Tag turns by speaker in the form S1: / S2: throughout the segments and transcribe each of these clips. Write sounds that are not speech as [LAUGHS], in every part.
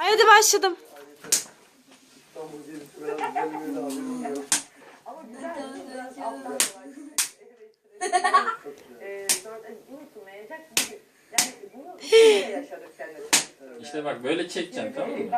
S1: Ay hadi başladım.
S2: İşte bak böyle çekeceksin tamam mı?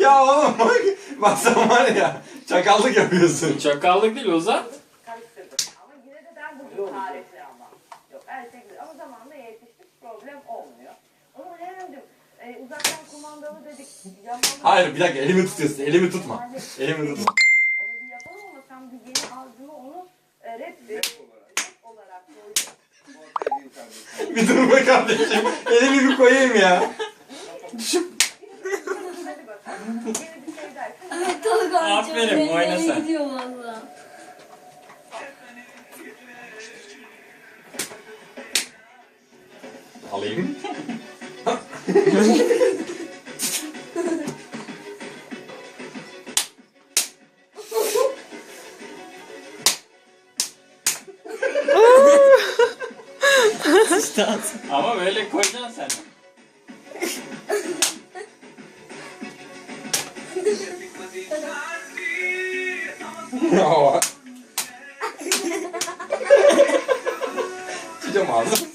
S3: Ya oğlum bak, bak sen var ya çakallık yapıyorsun.
S2: Çakallık değil Ozan.
S4: Karıştırdık ama yine de ben bugün tarihli ama. Yok erkek ama zamanında yetiştik problem olmuyor. Onun herhalde e, uzaktan kumandalı dedik. Yamanlı
S3: Hayır bir dakika elimi tutuyorsun elimi tutma. Elimi tutma.
S4: Onu bir yapalım ama sen bir yeni aldığını onu e, rap, rap olarak koydun.
S3: Bir dur be kardeşim. Elimi bir koyayım ya.
S4: Hadi bakalım. Yeni bir şey dersin.
S5: Talık
S2: Aferin, oyna sen.
S5: gidiyor valla.
S3: Alayım.
S2: Ama böyle koyacaksın sen. [LAUGHS]
S3: Ya. Sıcam ağzım.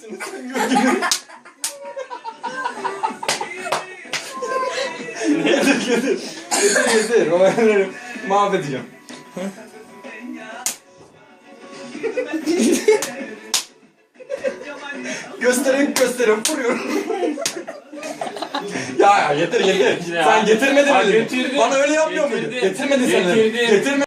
S3: Getir getir. Getir getir. O yerleri mahvedeceğim. gösterin gösterin vuruyorum. Ya getir.
S2: Ya.
S3: Sen getirmedin mi?
S2: getirdi.
S3: Bana öyle yapmıyor muydun? Getirmedin sen. de.
S2: Getirdi.
S3: Getirme.